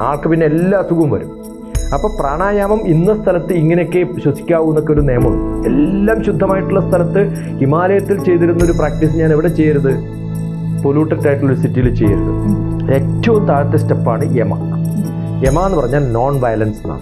ആൾക്ക് പിന്നെ എല്ലാ അസുഖവും വരും. അപ്പോൾ പ്രാണായാമം ഇന്ന സ്ഥലത്ത് ഇങ്ങനെയൊക്കെ ശ്വസിക്കാവൂ എന്നൊക്കെ ഒരു നിയമമുണ്ട് എല്ലാം ശുദ്ധമായിട്ടുള്ള സ്ഥലത്ത് ഹിമാലയത്തിൽ ചെയ്തിരുന്ന ഒരു പ്രാക്ടീസ് ഞാൻ എവിടെ ചെയ്യരുത്? പൊല്യൂട്ടഡ് ആയിട്ടുള്ള ഒരു സിറ്റിയിൽ ചെയ്യരുത്. ഏറ്റവും താഴത്തെ സ്റ്റെപ്പാണ് യമ. യമ എന്ന് പറഞ്ഞാൽ നോൺ വയലൻസ് എന്നാണ്.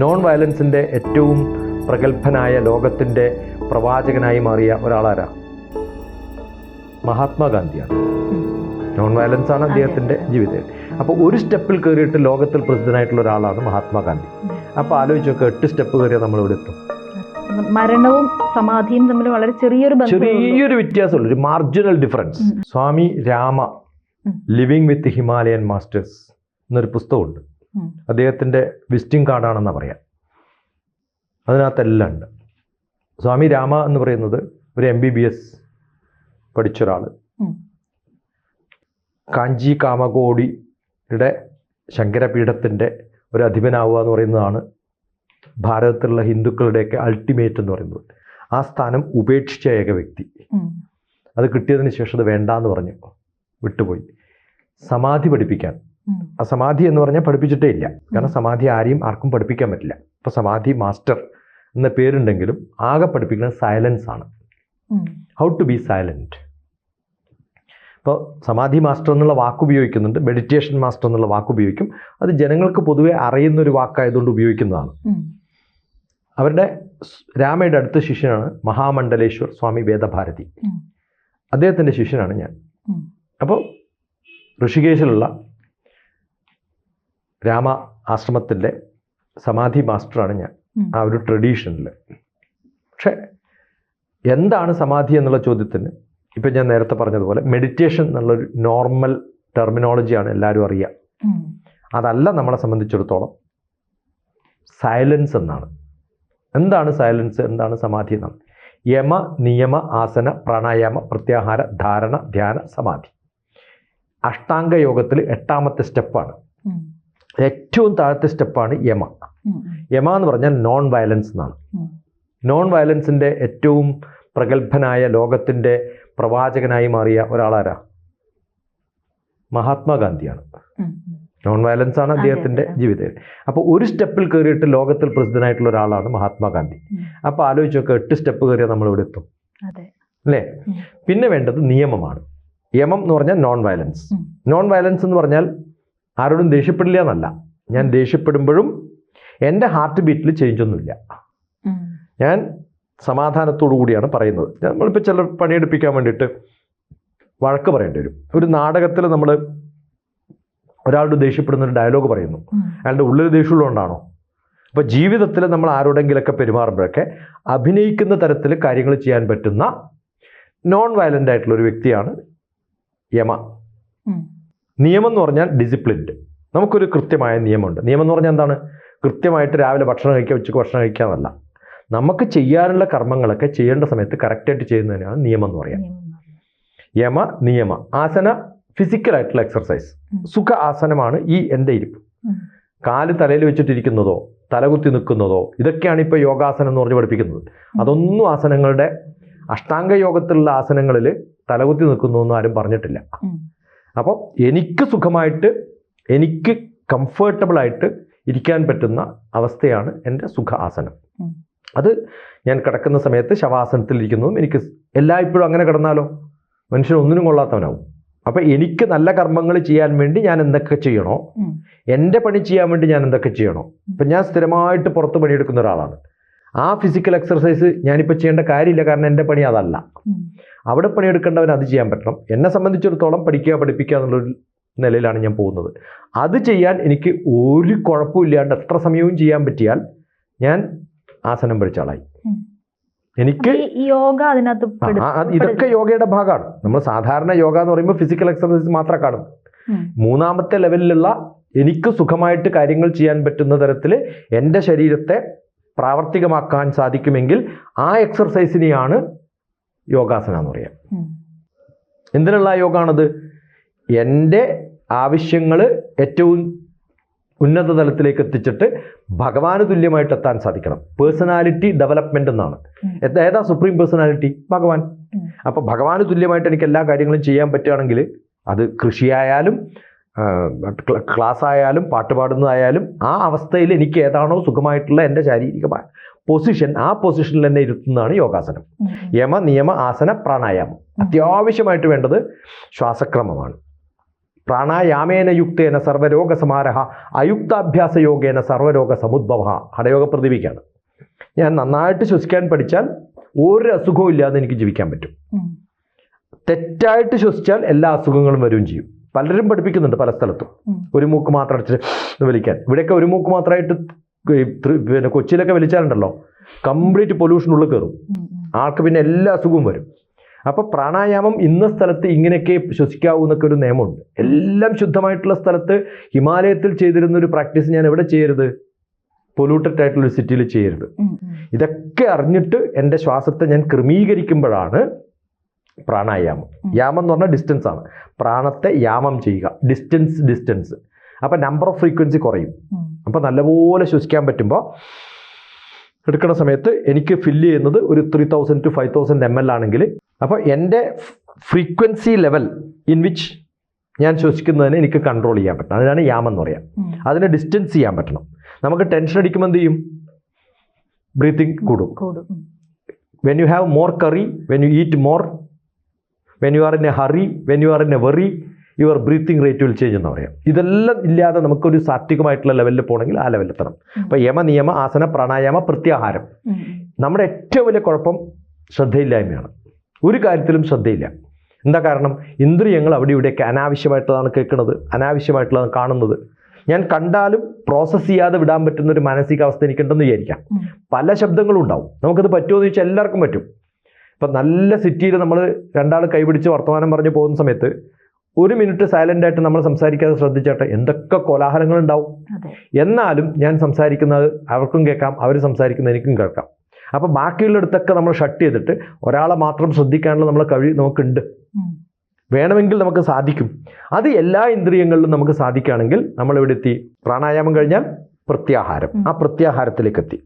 നോൺ വയലൻസിന്റെ ഏറ്റവും പ്രഗത്ഭനായ ലോകത്തിന്റെ പ്രവാചകനായി മാറിയ ഒരാളാരാ? മഹാത്മാഗാന്ധിയാണ്. നോൺ വയലൻസ് ആണ് അദ്ദേഹത്തിന്റെ ജീവിതം അപ്പോൾ ഒരു സ്റ്റെപ്പിൽ കയറിയിട്ട് ലോകത്തിൽ പ്രസിദ്ധനായിട്ടുള്ള ഒരാളാണ് മഹാത്മാഗാന്ധി. അപ്പോൾ ആലോചിച്ച് നോക്കുക എട്ട് സ്റ്റെപ്പ് കയറിയാൽ നമ്മൾ ഇവിടെ എത്തും. മരണവും സമാധിയും തമ്മിൽ വളരെ ചെറിയൊരു ചെറിയൊരു വ്യത്യാസമുള്ളൂ ഒരു marginal difference Swami Rama living with Himalayan masters എന്നൊരു പുസ്തകമുണ്ട്. അദ്ദേഹത്തിന്റെ വിസിറ്റിംഗ് കാർഡാണെന്ന് പറയാം. അതിനകത്തെല്ലാം ഉണ്ട്. സ്വാമി രാമ എന്ന് പറയുന്നത് ഒരു എം ബി ബി എസ് പഠിച്ച ഒരാൾ ഉം. കാമകോടിയുടെ ശങ്കരപീഠത്തിന്റെ ഒരു അധിപനാവുക എന്ന് പറയുന്നതാണ് ഭാരതത്തിലുള്ള ഹിന്ദുക്കളുടെയൊക്കെ അൾട്ടിമേറ്റ് എന്ന് പറയുന്നത്. ആ സ്ഥാനം ഉപേക്ഷിച്ച ഏക വ്യക്തി. അത് കിട്ടിയതിന് ശേഷം അത് വേണ്ടാന്ന് പറഞ്ഞു. വിട്ടുപോയി. സമാധി പഠിപ്പിക്കാൻ. ആ സമാധി എന്ന് പറഞ്ഞാൽ പഠിപ്പിച്ചിട്ടേ ഇല്ല. കാരണം സമാധി ആരെയും ആർക്കും പഠിപ്പിക്കാൻ പറ്റില്ല. ഇപ്പോൾ സമാധി മാസ്റ്റർ എന്ന പേരുണ്ടെങ്കിലും ആകെ പഠിപ്പിക്കുന്നത് സൈലൻസ് ആണ് ഹൗ ടു ബി സൈലന്റ് ഇപ്പോൾ സമാധി മാസ്റ്റർ എന്നുള്ള വാക്ക് ഉപയോഗിക്കുന്നുണ്ട്. മെഡിറ്റേഷൻ മാസ്റ്റർ എന്നുള്ള വാക്ക് ഉപയോഗിക്കും. അത് ജനങ്ങൾക്ക് പൊതുവെ അറിയുന്ന ഒരു വാക്കായതുകൊണ്ട് ഉപയോഗിക്കുന്നതാണ്. അവരുടെ രാമയുടെ അടുത്ത ശിഷ്യനാണ് മഹാമണ്ഡലേശ്വർ സ്വാമി വേദഭാരതി. അദ്ദേഹത്തിന്റെ ശിഷ്യനാണ് ഞാൻ. അപ്പോൾ ഋഷികേശിലുള്ള രാമ ആശ്രമത്തിന്റെ സമാധി മാസ്റ്ററാണ് ഞാൻ. ആ ഒരു ട്രഡീഷനിൽ പക്ഷേ എന്താണ് സമാധി എന്നുള്ള ചോദ്യത്തിന് ഇപ്പം ഞാൻ നേരത്തെ പറഞ്ഞതുപോലെ മെഡിറ്റേഷൻ എന്നുള്ളൊരു നോർമൽ ടെർമിനോളജിയാണ് എല്ലാവരും അറിയുക. അതല്ല നമ്മളെ സംബന്ധിച്ചിടത്തോളം സൈലൻസ് എന്നാണ്. എന്താണ് സൈലൻസ് എന്താണ് സമാധി എന്നാണ്? യമ നിയമ ആസന പ്രാണായാമ പ്രത്യാഹാര ധാരണ ധ്യാന സമാധി. അഷ്ടാംഗ യോഗത്തിൽ എട്ടാമത്തെ സ്റ്റെപ്പാണ്. ഏറ്റവും താഴത്തെ സ്റ്റെപ്പാണ് യമ. യമ എന്ന് പറഞ്ഞാൽ നോൺ വയലൻസ് എന്നാണ് നോൺ വയലൻസിന്റെ ഏറ്റവും പ്രഗത്ഭനായ ലോകത്തിന്റെ പ്രവാചകനായി മാറിയ ഒരാളാരാ? മഹാത്മാഗാന്ധിയാണ്. നോൺ വയലൻസ് ആണ് അദ്ദേഹത്തിന്റെ ജീവിതത്തിൽ. ജീവിതം അപ്പോൾ ഒരു സ്റ്റെപ്പിൽ കയറിയിട്ട് ലോകത്തിൽ പ്രസിദ്ധനായിട്ടുള്ള ഒരാളാണ് മഹാത്മാഗാന്ധി. അപ്പോൾ ആലോചിച്ച് നോക്കുക എട്ട് സ്റ്റെപ്പ് കയറിയാൽ നമ്മൾ ഇവിടെ എത്തും. അല്ലേ? പിന്നെ വേണ്ടത് നിയമമാണ്. യമം എന്ന് പറഞ്ഞാൽ നോൺ വയലൻസ് നോൺ വയലൻസ് എന്ന് പറഞ്ഞാൽ ആരോടും ദേഷ്യപ്പെടില്ല എന്നല്ല. ഞാൻ ദേഷ്യപ്പെടുമ്പോഴും എന്റെ ഹാർട്ട് ബീറ്റിൽ ചേഞ്ച് ഒന്നുമില്ല. ഞാൻ സമാധാനത്തോടു കൂടിയാണ് പറയുന്നത്. നമ്മളിപ്പോൾ ചില പണിയെടുപ്പിക്കാൻ വേണ്ടിയിട്ട് വഴക്ക് പറയേണ്ടി വരും. ഒരു നാടകത്തിൽ നമ്മൾ ഒരാളോട് ദേഷ്യപ്പെടുന്ന ഒരു ഡയലോഗ് പറയുന്നു. അയാളുടെ ഉള്ളിൽ ദേഷ്യമുള്ളതുകൊണ്ടാണോ? അപ്പോൾ ജീവിതത്തിൽ നമ്മൾ ആരോടെങ്കിലൊക്കെ പെരുമാറുമ്പോഴൊക്കെ അഭിനയിക്കുന്ന തരത്തിൽ കാര്യങ്ങൾ ചെയ്യാൻ പറ്റുന്ന നോൺ വയലന്റ് ആയിട്ടുള്ള ഒരു വ്യക്തിയാണ് യമ. നിയമം എന്ന് പറഞ്ഞാൽ ഡിസിപ്ലിൻഡ് നമുക്കൊരു കൃത്യമായ നിയമമുണ്ട്. നിയമം എന്ന് പറഞ്ഞാൽ എന്താണ്? കൃത്യമായിട്ട് രാവിലെ ഭക്ഷണം കഴിക്കുക ഉച്ചയ്ക്ക് ഭക്ഷണം കഴിക്കുക എന്നല്ല. നമുക്ക് ചെയ്യാനുള്ള കർമ്മങ്ങളൊക്കെ ചെയ്യേണ്ട സമയത്ത് കറക്റ്റായിട്ട് ചെയ്യുന്നതിനാണ് നിയമം എന്ന് പറയുക യമ നിയമ ആസന ഫിസിക്കൽ ആയിട്ടുള്ള എക്സർസൈസ്. സുഖ ആസനമാണ് ഈ എന്റെ ഇരിപ്പ്. കാൽ തലയിൽ വെച്ചിട്ടിരിക്കുന്നതോ തലകുത്തി നിൽക്കുന്നതോ ഇതൊക്കെയാണ് ഇപ്പോൾ യോഗാസനം എന്ന് പറഞ്ഞ് പഠിപ്പിക്കുന്നത്. അതൊന്നും ആസനങ്ങളുടെ അഷ്ടാംഗ യോഗത്തിലുള്ള ആസനങ്ങളിൽ തലകുത്തി നിൽക്കുന്നതൊന്നും ആരും പറഞ്ഞിട്ടില്ല. അപ്പം അപ്പോൾ എനിക്ക് സുഖമായിട്ട് എനിക്ക് കംഫർട്ടബിൾ ആയിട്ട് ഇരിക്കാൻ പറ്റുന്ന അവസ്ഥയാണ് എന്റെ സുഖ ആസനം. അത് ഞാൻ കിടക്കുന്ന സമയത്ത് ശവാസനത്തിൽ ഇരിക്കുന്നതും എനിക്ക് എല്ലായ്പ്പോഴും അങ്ങനെ കിടന്നാലോ? മനുഷ്യൻ ഒന്നിനും കൊള്ളാത്തവനാവും. അപ്പോൾ എനിക്ക് നല്ല കർമ്മങ്ങൾ ചെയ്യാൻ വേണ്ടി ഞാൻ എന്തൊക്കെ ചെയ്യണോ. എന്റെ പണി ചെയ്യാൻ വേണ്ടി ഞാൻ എന്തൊക്കെ ചെയ്യണോ? ഇപ്പം ഞാൻ സ്ഥിരമായിട്ട് പുറത്ത് പണിയെടുക്കുന്ന ഒരാളാണ്. ആ ഫിസിക്കൽ എക്സർസൈസ് ഞാനിപ്പോൾ ചെയ്യേണ്ട കാര്യമില്ല. കാരണം എന്റെ പണി അതല്ല. അവിടെ പണിയെടുക്കേണ്ടവൻ അത് ചെയ്യാൻ പറ്റണം. എന്നെ സംബന്ധിച്ചിടത്തോളം പഠിക്കുക പഠിപ്പിക്കുക എന്നുള്ളൊരു നിലയിലാണ് ഞാൻ പോകുന്നത്. അത് ചെയ്യാൻ എനിക്ക് ഒരു കുഴപ്പമില്ലാണ്ട് എത്ര സമയവും ചെയ്യാൻ പറ്റിയാൽ ഞാൻ ആസനം പഠിച്ച ആളായി. എനിക്ക് യോഗ അതിനകത്ത് ഇതൊക്കെ യോഗയുടെ ഭാഗമാണ്. നമ്മൾ സാധാരണ യോഗ എന്ന് പറയുമ്പോൾ ഫിസിക്കൽ എക്സർസൈസ് മാത്രം കാണും. മൂന്നാമത്തെ ലെവലിലുള്ള എനിക്ക് സുഖമായിട്ട് കാര്യങ്ങൾ ചെയ്യാൻ പറ്റുന്ന തരത്തിൽ എന്റെ ശരീരത്തെ പ്രാവർത്തികമാക്കാൻ സാധിക്കുമെങ്കിൽ ആ എക്സർസൈസിനെയാണ് യോഗാസന എന്ന് പറയാം. എന്തിനുള്ള യോഗമാണത് എന്റെ ആവശ്യങ്ങൾ ഏറ്റവും ഉന്നത തലത്തിലേക്ക് എത്തിച്ചിട്ട് ഭഗവാന് തുല്യമായിട്ട് എത്താൻ സാധിക്കണം. പേഴ്സണാലിറ്റി ഡെവലപ്മെന്റ് എന്നാണ്. ഏത- സുപ്രീം പേഴ്സണാലിറ്റി ഭഗവാൻ. അപ്പൊ അപ്പോൾ ഭഗവാന് തുല്യമായിട്ട് എനിക്ക് എല്ലാ കാര്യങ്ങളും ചെയ്യാൻ പറ്റുകയാണെങ്കിൽ അത് കൃഷിയായാലും ക്ലാസ് ആയാലും പാട്ട് പാടുന്നതായാലും ആ അവസ്ഥയിൽ എനിക്ക് ഏതാണോ സുഖമായിട്ടുള്ള എന്റെ ശാരീരികമായ പൊസിഷൻ ആ പൊസിഷനിൽ തന്നെ ഇരുത്തുന്നതാണ് യോഗാസനം. യമ നിയമ ആസന പ്രാണായാമം. അത്യാവശ്യമായിട്ട് വേണ്ടത് ശ്വാസക്രമമാണ്. പ്രാണായാമേന യുക്തേന സർവരോഗ സമാരഹ അയുക്താഭ്യാസ യോഗേന സർവരോഗ സമുദ്ഭവ ഹടയോഗ പ്രതിവിക്കാണ് ഞാൻ നന്നായിട്ട് ശ്വസിക്കാൻ പഠിച്ചാൽ ഒരു അസുഖവും ഇല്ലാതെ എനിക്ക് ജീവിക്കാൻ പറ്റും. തെറ്റായിട്ട് ശ്വസിച്ചാൽ എല്ലാ അസുഖങ്ങളും വരും ചെയ്യും. പലരും പഠിപ്പിക്കുന്നുണ്ട് പല സ്ഥലത്തും. ഒരു മൂക്ക് മാത്രം അടിച്ച് വലിക്കാൻ. ഇവിടെയൊക്കെ ഒരു മൂക്ക് മാത്രമായിട്ട് പിന്നെ കൊച്ചിയിലൊക്കെ വലിച്ചാലുണ്ടല്ലോ. കംപ്ലീറ്റ് പൊല്യൂഷൻ ഉള്ളിൽ കയറും. ആൾക്ക് പിന്നെ എല്ലാ അസുഖവും വരും. അപ്പോൾ പ്രാണായാമം ഇന്ന സ്ഥലത്ത് ഇങ്ങനെയൊക്കെ ശ്വസിക്കാവൂ എന്നൊക്കെ ഒരു നിയമമുണ്ട്. എല്ലാം ശുദ്ധമായിട്ടുള്ള സ്ഥലത്ത് ഹിമാലയത്തിൽ ചെയ്തിരുന്ന ഒരു പ്രാക്ടീസ് ഞാൻ എവിടെ ചെയ്യരുത്? പൊല്യൂട്ടഡ് ആയിട്ടുള്ള ഒരു സിറ്റിയിൽ ചെയ്യരുത്. ഇതൊക്കെ അറിഞ്ഞിട്ട് എന്റെ ശ്വാസത്തെ ഞാൻ ക്രമീകരിക്കുമ്പോഴാണ് പ്രാണായാമം. യാമം എന്ന് പറഞ്ഞാൽ ഡിസ്റ്റൻസ് ആണ്. പ്രാണത്തെ യാമം ചെയ്യുക. ഡിസ്റ്റൻസ് ഡിസ്റ്റൻസ് അപ്പം നമ്പർ ഓഫ് ഫ്രീക്വൻസി കുറയും. അപ്പം അപ്പോൾ നല്ലപോലെ ശ്വസിക്കാൻ പറ്റുമ്പോൾ എടുക്കുന്ന സമയത്ത് എനിക്ക് ഫില്ല് ചെയ്യുന്നത് ഒരു three thousand to five thousand M L ആണെങ്കിൽ. അപ്പോൾ എന്റെ ഫ്രീക്വൻസി ലെവൽ ഇൻ വിച്ച് ഞാൻ ശ്വസിക്കുന്നതിന് എനിക്ക് കൺട്രോൾ ചെയ്യാൻ പറ്റണം. അതിനാണ് യാമം എന്ന് പറയാം. അതിനെ ഡിസ്റ്റൻസ് ചെയ്യാൻ പറ്റണം. നമുക്ക് ടെൻഷൻ അടിക്കുമ്പോൾ എന്ത് ചെയ്യും? ബ്രീത്തിങ് കൂടും. When you have more curry when you eat more when you are in a hurry when you are in a worry a worry, your breathing rate will change എന്ന് പറയാം. ഇതെല്ലാം ഇല്ലാതെ നമുക്കൊരു സാത്വികമായിട്ടുള്ള ലെവലിൽ പോകണമെങ്കിൽ ആ ലെവലിൽ എത്തണം. അപ്പോൾ യമ നിയമ ആസന പ്രാണായാമ പ്രത്യാഹാരം. നമ്മുടെ ഏറ്റവും വലിയ കുഴപ്പം ശ്രദ്ധയില്ലായ്മയാണ്. ഒരു കാര്യത്തിലും ശ്രദ്ധയില്ല. എന്താ കാരണം? ഇന്ദ്രിയങ്ങൾ അവിടെ ഇവിടെയൊക്കെ അനാവശ്യമായിട്ടുള്ളതാണ് കേൾക്കുന്നത് അനാവശ്യമായിട്ടുള്ളതാണ് കാണുന്നത്. ഞാൻ കണ്ടാലും പ്രോസസ്സ് ചെയ്യാതെ വിടാൻ പറ്റുന്ന ഒരു മാനസികാവസ്ഥ എനിക്കുണ്ടെന്ന് വിചാരിക്കാം. പല ശബ്ദങ്ങളും ഉണ്ടാവും. നമുക്കത് പറ്റുമോ എന്ന് ചോദിച്ചാൽ എല്ലാവർക്കും പറ്റും. ഇപ്പം നല്ല സിറ്റിയിൽ നമ്മൾ രണ്ടാൾ കൈപിടിച്ച് വർത്തമാനം പറഞ്ഞ് പോകുന്ന സമയത്ത് ഒരു മിനിറ്റ് സൈലന്റ് ആയിട്ട് നമ്മൾ സംസാരിക്കാതെ ശ്രദ്ധിച്ചാട്ടെ എന്തൊക്കെ കോലാഹലങ്ങൾ ഉണ്ടാവും എന്നാലും ഞാൻ സംസാരിക്കുന്നത് അവർക്കും കേൾക്കാം അവർ സംസാരിക്കുന്നത് എനിക്കും കേൾക്കാം. അപ്പോൾ ബാക്കിയുള്ളിടത്തൊക്കെ നമ്മൾ ഷട്ട് ചെയ്തിട്ട് ഒരാളെ മാത്രം ശ്രദ്ധിക്കാനുള്ള നമ്മളെ കഴിവ് നമുക്കുണ്ട്. വേണമെങ്കിൽ നമുക്ക് സാധിക്കും. അത് എല്ലാ ഇന്ദ്രിയങ്ങളിലും നമുക്ക് സാധിക്കുകയാണെങ്കിൽ നമ്മൾ ഇവിടെ എത്തി. പ്രാണായാമം കഴിഞ്ഞാൽ പ്രത്യാഹാരം. ആ പ്രത്യാഹാരത്തിലേക്ക് എത്തി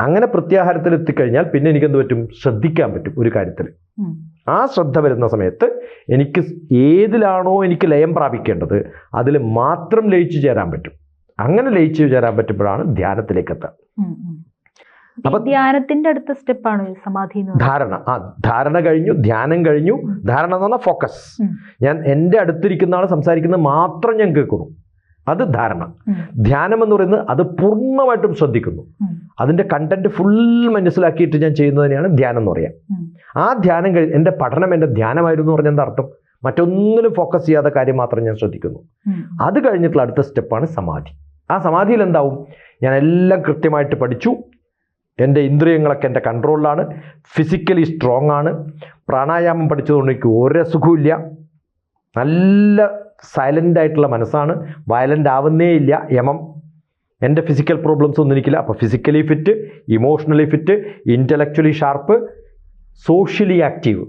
അങ്ങനെ പ്രത്യാഹാരത്തിൽ എത്തിക്കഴിഞ്ഞാൽ പിന്നെ എനിക്കെന്ത് പറ്റും? ശ്രദ്ധിക്കാൻ പറ്റും ഒരു കാര്യത്തിൽ. ആ ശ്രദ്ധ വരുന്ന സമയത്ത് എനിക്ക് ഏതിലാണോ എനിക്ക് ലയം പ്രാപിക്കേണ്ടത് അതിൽ മാത്രം ലയിച്ചു ചേരാൻ പറ്റും. അങ്ങനെ ലയിച്ചു ചേരാൻ പറ്റുമ്പോഴാണ് ധ്യാനത്തിലേക്ക് എത്താം. അപ്പൊ- ധ്യാനത്തിന്റെ അടുത്ത സ്റ്റെപ്പാണ് സമാധി ധാരണ. ആ ധാരണ കഴിഞ്ഞു ധ്യാനം കഴിഞ്ഞു. ധാരണ എന്ന് പറഞ്ഞാൽ ഫോക്കസ് ഞാൻ എന്റെ അടുത്തിരിക്കുന്ന ആൾ സംസാരിക്കുന്നത് മാത്രം ഞാൻ കേൾക്കുന്നു. അത് ധാരണ. ധ്യാനം എന്ന് പറയുന്നത് അത് പൂർണമായിട്ടും ശ്രദ്ധിക്കുന്നു. അതിന്റെ അതിന്റെ കണ്ടന്റ് ഫുൾ മനസ്സിലാക്കിയിട്ട് ഞാൻ ചെയ്യുന്നതിനെയാണ് ധ്യാനം എന്ന് പറയാം. ആ ധ്യാനം കഴിഞ്ഞ് എന്റെ പഠനം എന്റെ ധ്യാനമായിരുന്നു എന്ന് പറഞ്ഞാൽ എന്താ അർത്ഥം? മറ്റൊന്നിലും ഫോക്കസ് ചെയ്യാത്ത കാര്യം മാത്രം ഞാൻ ശ്രദ്ധിക്കുന്നു. അത് കഴിഞ്ഞിട്ടുള്ള അടുത്ത സ്റ്റെപ്പാണ് സമാധി. ആ സമാധിയിൽ എന്താവും? ഞാൻ എല്ലാം കൃത്യമായിട്ട് പഠിച്ചു. എന്റെ ഇന്ദ്രിയങ്ങളൊക്കെ എന്റെ കൺട്രോളിലാണ് ഫിസിക്കലി സ്ട്രോങ് ആണ്. പ്രാണായാമം പഠിച്ചതുകൊണ്ട് എനിക്ക് ഒരു അസുഖമില്ല നല്ല സൈലന്റ് ആയിട്ടുള്ള മനസ്സാണ്. വയലന്റ് ആവുന്നേ ഇല്ല യമം. എന്റെ ഫിസിക്കൽ പ്രോബ്ലംസ് ഒന്നും എനിക്കില്ല. അപ്പോൾ physically fit emotionally fit intellectually sharp socially active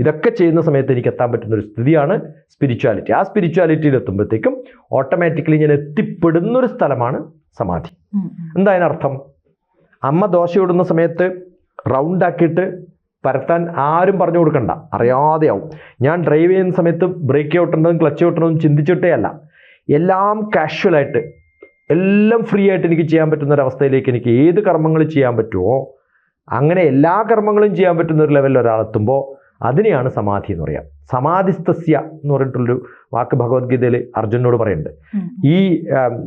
ഇതൊക്കെ ചെയ്യുന്ന സമയത്ത് എനിക്ക് എത്താൻ പറ്റുന്ന ഒരു സ്ഥിതിയാണ് സ്പിരിച്വാലിറ്റി ആ സ്പിരിച്വാലിറ്റിയിൽ എത്തുമ്പോഴത്തേക്കും ഓട്ടോമാറ്റിക്കലി ഞാൻ എത്തിപ്പെടുന്ന ഒരു സ്ഥലമാണ് സമാധി. എന്താ അതിനർത്ഥം? അമ്മ ദോശ ഇടുന്ന സമയത്ത് റൗണ്ട് ആക്കിയിട്ട് പരത്താൻ ആരും പറഞ്ഞു കൊടുക്കണ്ട. അറിയാതെയാവും. ഞാൻ ഡ്രൈവ് ചെയ്യുന്ന സമയത്ത് ബ്രേക്ക് ഔട്ടുണ്ടെന്നും ക്ലച്ച് ഔട്ടുണ്ടെന്നും ചിന്തിച്ചിട്ടേ അല്ല. എല്ലാം കാഷ്വലായിട്ട് എല്ലാം ഫ്രീ ആയിട്ട് എനിക്ക് ചെയ്യാൻ പറ്റുന്ന ഒരവസ്ഥയിലേക്ക് എനിക്ക് ഏത് കർമ്മങ്ങൾ ചെയ്യാൻ പറ്റുമോ അങ്ങനെ എല്ലാ കർമ്മങ്ങളും ചെയ്യാൻ പറ്റുന്ന ഒരു ലെവലിൽ ഒരാളെത്തുമ്പോൾ അതിനെയാണ് സമാധി എന്ന് പറയാം. സമാധിസ്തസ്യ എന്ന് പറഞ്ഞിട്ടുള്ളൊരു വാക്ക് ഭഗവത്ഗീതയിൽ അർജുനോട് പറയുന്നുണ്ട്. ഈ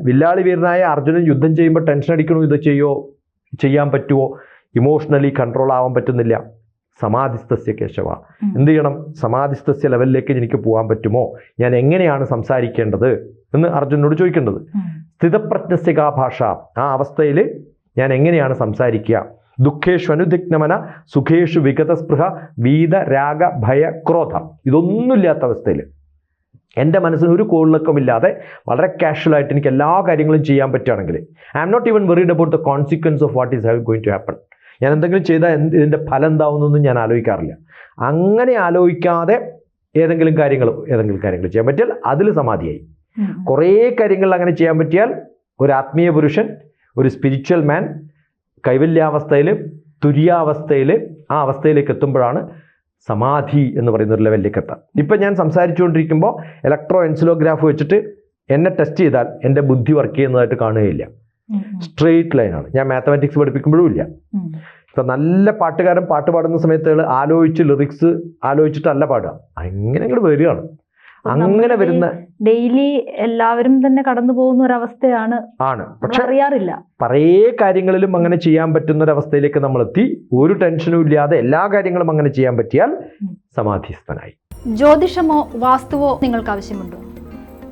വില്ലാളി വീരനായ അർജുനൻ യുദ്ധം ചെയ്യുമ്പോൾ ടെൻഷൻ അടിക്കണോ? ഇത് ചെയ്യോ? ചെയ്യാൻ പറ്റുമോ ഇമോഷണലി കൺട്രോൾ ആവാൻ പറ്റുന്നില്ല. സമാധിസ്തസ്യ കേശവ. എന്ത് ചെയ്യണം? സമാധിസ്ഥസ്യ ലെവലിലേക്ക് എനിക്ക് പോകാൻ പറ്റുമോ? ഞാൻ എങ്ങനെയാണ് സംസാരിക്കേണ്ടത്? എന്ന് അർജുനോട് ചോദിക്കേണ്ടത്. സ്ഥിതപ്രജ്ഞസ്യകാ ഭാഷ. ആ അവസ്ഥയിൽ ഞാൻ എങ്ങനെയാണ് സംസാരിക്കുക? ദുഃഖേഷു അനുദിഗ്നമന സുഖേഷു വിഗതസ്പൃഹ വീത രാഗ ഭയ ക്രോധ. ഇതൊന്നുമില്ലാത്ത അവസ്ഥയിൽ. എന്റെ മനസ്സിന് ഒരു കോളിളക്കമില്ലാതെ വളരെ കാഷ്വലായിട്ട് എനിക്ക് എല്ലാ കാര്യങ്ങളും ചെയ്യാൻ പറ്റുകയാണെങ്കിൽ I'm not even worried about the consequence of what is have going to happen ഞാൻ എന്തെങ്കിലും ചെയ്താൽ എന്ത് ഇതിന്റെ ഫലം എന്താവുന്നൊന്നും ഞാൻ ആലോചിക്കാറില്ല. അങ്ങനെ ആലോചിക്കാതെ ഏതെങ്കിലും കാര്യങ്ങൾ ഏതെങ്കിലും കാര്യങ്ങൾ ചെയ്യാൻ പറ്റിയാൽ അതിൽ സമാധിയായി. കുറേ കാര്യങ്ങൾ അങ്ങനെ ചെയ്യാൻ പറ്റിയാൽ ഒരു ആത്മീയ പുരുഷൻ ഒരു സ്പിരിച്വൽ മാൻ കൈവല്യാവസ്ഥയിൽ തുര്യാവസ്ഥയിൽ ആ അവസ്ഥയിലേക്ക് എത്തുമ്പോഴാണ് സമാധി എന്ന് പറയുന്ന ഒരു ലെവലിലേക്ക് എത്താം ഇപ്പം ഞാൻ സംസാരിച്ചുകൊണ്ടിരിക്കുമ്പോൾ ഇലക്ട്രോ എൻസിലോഗ്രാഫ് വെച്ചിട്ട് എന്നെ ടെസ്റ്റ് ചെയ്താൽ എന്റെ ബുദ്ധി വർക്ക് ചെയ്യുന്നതായിട്ട് കാണുകയില്ല. സ്ട്രെയിറ്റ് ലൈനാണ്. ഞാൻ മാത്തമാറ്റിക്സ് പഠിപ്പിക്കുമ്പോഴും ഇല്ല. ഇപ്പം നല്ല പാട്ടുകാരൻ പാട്ട് പാടുന്ന സമയത്ത് ആലോചിച്ച് ലിറിക്സ് ആലോചിച്ചിട്ടല്ല പാടുക. അങ്ങനെ ഇങ്ങോട്ട് വരികയാണ്. അങ്ങനെ വരുന്ന ഡെയിലി എല്ലാവരും തന്നെ കടന്നു പോകുന്ന ഒരവസ്ഥയാണ് ആണ്. പക്ഷെ അറിയാറില്ല. പല കാര്യങ്ങളിലും അങ്ങനെ ചെയ്യാൻ പറ്റുന്ന ഒരവസ്ഥയിലേക്ക് നമ്മൾ എത്തി ഒരു ടെൻഷനും ഇല്ലാതെ എല്ലാ കാര്യങ്ങളും അങ്ങനെ ചെയ്യാൻ പറ്റിയാൽ സമാധിസ്ഥനായി. ജ്യോതിഷമോ വാസ്തുവോ നിങ്ങൾക്ക് ആവശ്യമുണ്ടോ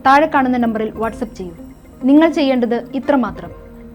താഴെ കാണുന്ന നമ്പറിൽ വാട്സപ്പ് ചെയ്യൂ. നിങ്ങൾ ചെയ്യേണ്ടത് ഇത്രമാത്രം.